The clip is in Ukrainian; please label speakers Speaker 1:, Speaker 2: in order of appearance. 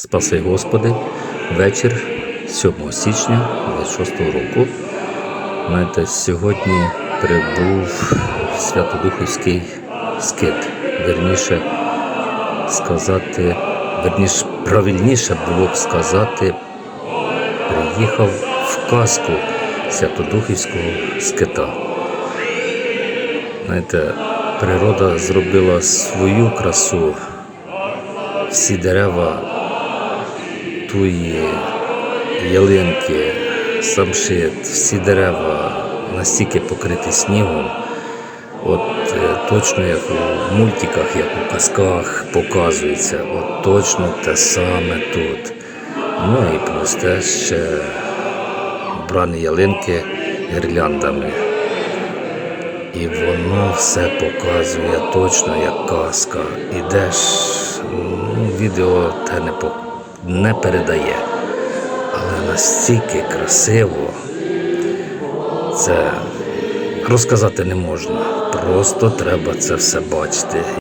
Speaker 1: Спаси Господи, вечір 7 січня 26 року. Знаєте, сьогодні прибув Святодухівський скит. Верніше сказати, верніше, правильніше було б сказати, приїхав в казку Святодухівського скита. Знаєте, природа зробила свою красу. Всі дерева туї, ялинки, самшит, всі дерева настільки покриті снігом. От е, точно як у мультиках, як у казках показується, от точно те саме тут. Ну і плюс те ще брані ялинки гірляндами. І воно все показує точно як казка. Ідеш, ну, відео те не, по- не передає. Але настільки красиво це розказати не можна. Просто треба це все бачити.